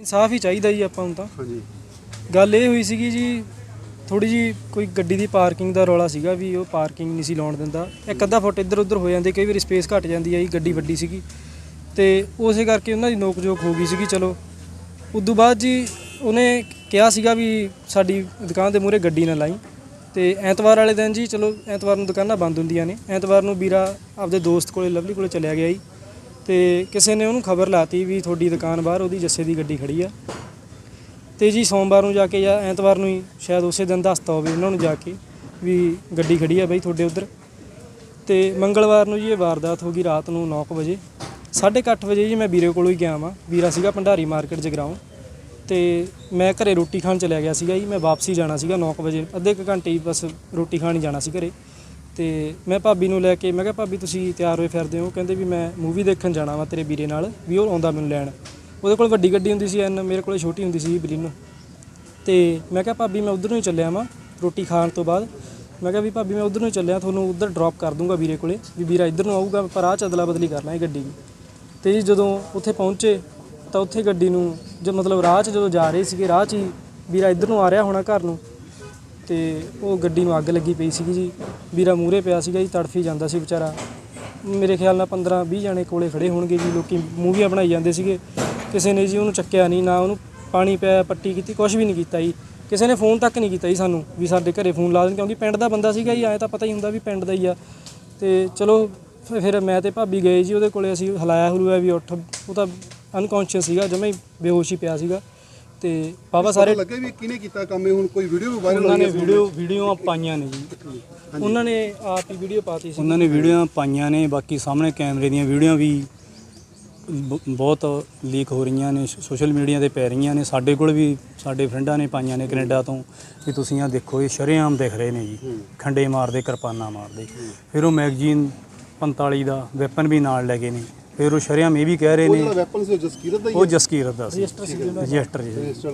ਇਨਸਾਫ ਹੀ ਚਾਹੀਦਾ ਜੀ ਆਪਾਂ ਨੂੰ ਤਾਂ। ਹਾਂਜੀ। ਗੱਲ ਇਹ ਹੋਈ ਸੀਗੀ ਜੀ ਥੋੜੀ ਜੀ ਕੋਈ ਗੱਡੀ ਦੀ ਪਾਰਕਿੰਗ ਦਾ ਰੌਲਾ ਸੀਗਾ ਵੀ ਉਹ ਪਾਰਕਿੰਗ ਨਹੀਂ ਸੀ ਲਾਉਣ ਦਿੰਦਾ। ਇੱਕ ਅੱਧਾ ਫੁੱਟ ਇੱਧਰ ਉੱਧਰ ਹੋ ਜਾਂਦੇ ਕਈ ਵਾਰੀ ਸਪੇਸ ਘਟ ਜਾਂਦੀ ਹੈ ਜੀ ਗੱਡੀ ਵੱਡੀ ਸੀਗੀ। ਤੇ ਉਸੇ ਕਰਕੇ ਉਹਨਾਂ ਦੀ ਨੋਕ ਜੋਕ ਹੋ ਗਈ ਸੀਗੀ ਚਲੋ। ਉਦੋਂ ਬਾਅਦ ਜੀ ਉਹਨੇ ਕਿਹਾ ਸੀਗਾ ਵੀ ਸਾਡੀ ਦੁਕਾਨ ਦੇ ਮੂਹਰੇ ਗੱਡੀ ਨਾ ਲਾਈ। ਤੇ ਐਤਵਾਰ ਵਾਲੇ ਦਿਨ ਜੀ ਚਲੋ ਐਤਵਾਰ ਨੂੰ ਦੁਕਾਨਾਂ ਬੰਦ ਹੁੰਦੀਆਂ ਨੇ। ਐਤਵਾਰ ਨੂੰ ਵੀਰਾ ਆਪਦੇ ਦੋਸਤ ਕੋਲੇ ਲਵਲੀ ਕੋਲੇ ਚਲਿਆ ਗਿਆ ਜੀ। ਤੇ ਕਿਸੇ ਨੇ ਉਹਨੂੰ ਖਬਰ ਲਾਤੀ ਵੀ ਤੁਹਾਡੀ ਦੁਕਾਨ ਬਾਹਰ ਉਹਦੀ ਜੱਸੇ ਦੀ ਗੱਡੀ ਖੜੀ ਆ। ਤੇ ਜੀ ਸੋਮਵਾਰ ਨੂੰ ਜਾ ਕੇ ਜਾਂ ਐਤਵਾਰ ਨੂੰ ਹੀ ਸ਼ਾਇਦ ਉਸੇ ਦਿਨ ਦੱਸਤਾ ਹੋਵੇ ਉਹਨਾਂ ਨੂੰ ਜਾ ਕੇ ਵੀ ਗੱਡੀ ਖੜੀ ਆ ਬਾਈ ਤੁਹਾਡੇ ਉਧਰ। ਤੇ ਮੰਗਲਵਾਰ ਨੂੰ ਜੀ ਇਹ ਵਾਰਦਾਤ ਹੋ ਗਈ ਰਾਤ ਨੂੰ 9 ਵਜੇ। 8:30 ਵਜੇ ਜੀ ਮੈਂ ਵੀਰੇ ਕੋਲੋਂ ਹੀ ਗਿਆ ਵਾਂ। ਵੀਰਾ ਸੀਗਾ ਭੰਡਾਰੀ ਮਾਰਕੀਟ ਜਗਰਾਉਂ। ਤੇ ਮੈਂ ਘਰੇ ਰੋਟੀ ਖਾਣ ਚਲਿਆ ਗਿਆ ਸੀਗਾ ਜੀ। ਮੈਂ ਵਾਪਸੀ ਜਾਣਾ ਸੀਗਾ 9 ਵਜੇ। ਅੱਧੇ ਕੁ ਘੰਟੇ ਹੀ ਬਸ ਰੋਟੀ ਖਾਣ ਹੀ ਜਾਣਾ ਸੀ ਘਰੇ। ਤੇ ਮੈਂ ਭਾਬੀ ਨੂੰ ਲੈ ਕੇ, ਮੈਂ ਕਿਹਾ, ਭਾਬੀ, ਤੁਸੀਂ ਤਿਆਰ ਹੋਏ ਫਿਰਦੇ ਹੋ। ਕਹਿੰਦੇ ਵੀ ਮੈਂ ਮੂਵੀ ਦੇਖਣ ਜਾਣਾ ਵਾ ਤੇਰੇ ਵੀਰੇ ਨਾਲ, ਵੀ ਉਹ ਆਉਂਦਾ ਮੈਨੂੰ ਲੈਣ। ਉਹਦੇ ਕੋਲ ਵੱਡੀ ਗੱਡੀ ਹੁੰਦੀ ਸੀ, ਐਨ ਮੇਰੇ ਕੋਲ ਛੋਟੀ ਹੁੰਦੀ ਸੀ ਬਲੀਨੋ ਤੇ ਮੈਂ ਕਿਹਾ, ਭਾਬੀ, ਮੈਂ ਉਧਰ ਨੂੰ ਹੀ ਚੱਲਿਆ ਵਾਂ ਰੋਟੀ ਖਾਣ ਤੋਂ ਬਾਅਦ। ਮੈਂ ਕਿਹਾ ਵੀ, ਭਾਬੀ, ਮੈਂ ਉਧਰ ਨੂੰ ਹੀ ਚੱਲਿਆ, ਤੁਹਾਨੂੰ ਉਧਰ ਡ੍ਰੌਪ ਕਰ ਦੂੰਗਾ ਵੀਰੇ ਕੋਲੇ, ਵੀ ਵੀਰਾ ਇੱਧਰ ਨੂੰ ਆਊਗਾ, ਪਰ ਆਹ 'ਚ ਅਦਲਾ ਬਦਲੀ ਕਰਨਾ ਇਹ ਗੱਡੀ ਦੀ। ਤੇ ਜੀ ਜਦੋਂ ਉੱਥੇ ਪਹੁੰਚੇ, ਤਾਂ ਉੱਥੇ ਗੱਡੀ ਨੂੰ, ਜੋ ਮਤਲਬ ਰਾਹ 'ਚ ਜਦੋਂ ਜਾ ਰਹੇ ਸੀਗੇ, ਰਾਹ 'ਚ ਹੀ ਵੀਰਾ ਇੱਧਰ ਨੂੰ ਆ ਰਿਹਾ ਹੋਣਾ ਘਰ ਨੂੰ। ਤੇ ਉਹ ਗੱਡੀ ਨੂੰ ਅੱਗ ਲੱਗੀ ਪਈ ਸੀਗੀ ਜੀ। ਵੀਰਾ ਮੂਹਰੇ ਪਿਆ ਸੀਗਾ ਜੀ, ਤੜਫੀ ਜਾਂਦਾ ਸੀ ਵਿਚਾਰਾ। ਮੇਰੇ ਖਿਆਲ ਨਾਲ 15 20 ਜਣੇ ਕੋਲੇ ਖੜੇ ਹੋਣਗੇ ਜੀ, ਲੋਕੀ ਮੂਵੀਆਂ ਬਣਾਈ ਜਾਂਦੇ ਸੀਗੇ। ਕਿਸੇ ਨੇ ਜੀ ਉਹਨੂੰ ਚੱਕਿਆ ਨਹੀਂ, ਨਾ ਉਹਨੂੰ ਪਾਣੀ ਪਿਆ, ਪੱਟੀ ਕੀਤੀ ਕੁਝ ਵੀ ਨਹੀਂ ਕੀਤਾ ਜੀ। ਕਿਸੇ ਨੇ ਫੋਨ ਤੱਕ ਨਹੀਂ ਕੀਤਾ ਜੀ ਸਾਨੂੰ ਵੀ ਸਾਡੇ ਘਰੇ ਫੋਨ ਲਾ ਦੇਣ, ਕਿਉਂਕਿ ਪਿੰਡ ਦਾ ਬੰਦਾ ਸੀਗਾ ਜੀ, ਐਂ ਤਾਂ ਪਤਾ ਹੀ ਹੁੰਦਾ ਵੀ ਪਿੰਡ ਦਾ ਹੀ ਆ। ਤੇ ਚਲੋ ਫਿਰ ਫਿਰ ਮੈਂ ਤੇ ਭਾਬੀ ਗਏ ਜੀ, ਉਹਦੇ ਕੋਲੇ ਅਸੀਂ ਹਲਾਇਆ ਹਲੂਆ ਵੀ ਉੱਠ, ਉਹ ਤਾਂ ਅਨਕੌਂਸ਼ੀਅਸ ਸੀਗਾ, ਜਮੇ ਬੇਹੋਸ਼ ਹੀ ਪਿਆ ਸੀਗਾ। ਤੇ ਬਾਬਾ ਸਾਰੇ ਲੱਗੇ ਵੀ ਕਿਹਨੇ ਕੀਤਾ ਕੰਮ ਇਹ ਹੁਣ ਕੋਈ ਵੀਡੀਓ ਵੀ ਵਾਇਰਲ ਉਹਨਾਂ ਨੇ ਵੀਡੀਓ ਵੀਡੀਓਆਂ ਪਾਈਆਂ ਨੇ ਜੀ। ਉਹਨਾਂ ਨੇ ਆਪ ਹੀ ਵੀਡੀਓ ਪਾਤੀ ਸੀ। ਉਹਨਾਂ ਨੇ ਵੀਡੀਓਆਂ ਪਾਈਆਂ ਨੇ ਬਾਕੀ ਸਾਹਮਣੇ ਕੈਮਰੇ ਦੀਆਂ ਵੀਡੀਓ ਵੀ ਬ- ਬਹੁਤ ਲੀਕ ਹੋ ਰਹੀਆਂ ਨੇ ਸੋਸ਼ਲ ਮੀਡੀਆ ਤੇ ਪੈ ਰਹੀਆਂ ਨੇ। ਸਾਡੇ ਕੋਲ ਵੀ ਸਾਡੇ ਫਰੈਂਡਾਂ ਨੇ ਪਾਈਆਂ ਨੇ ਕੈਨੇਡਾ ਤੋਂ ਵੀ ਤੁਸੀਂ ਆ ਦੇਖੋ ਇਹ ਸ਼ਰੇਆਮ ਦਿਖ ਰਹੇ ਨੇ ਜੀ। ਖੰਡੇ ਮਾਰਦੇ ਕਿਰਪਾਨਾਂ ਮਾਰਦੇ। ਫਿਰ ਉਹ ਮੈਗਜ਼ੀਨ 45 ਦਾ ਵੈਪਨ ਵੀ ਨਾਲ ਲੈ ਗਏ ਨੇ। ਫਿਰ ਉਹ ਸ਼ਰੇਆਮ ਇਹ ਵੀ ਕਹਿ ਰਹੇ ਨੇ ਵੈਪਨ ਸੀ ਉਹ ਜਸਕੀਰਤ ਦਾ ਹੀ ਉਹ ਹੈ। ਜਸਕੀਰਤ ਦਾ ਸੀ। ਰਜਿਸਟਰ ਜੀ ਰਜਿਸਟਰ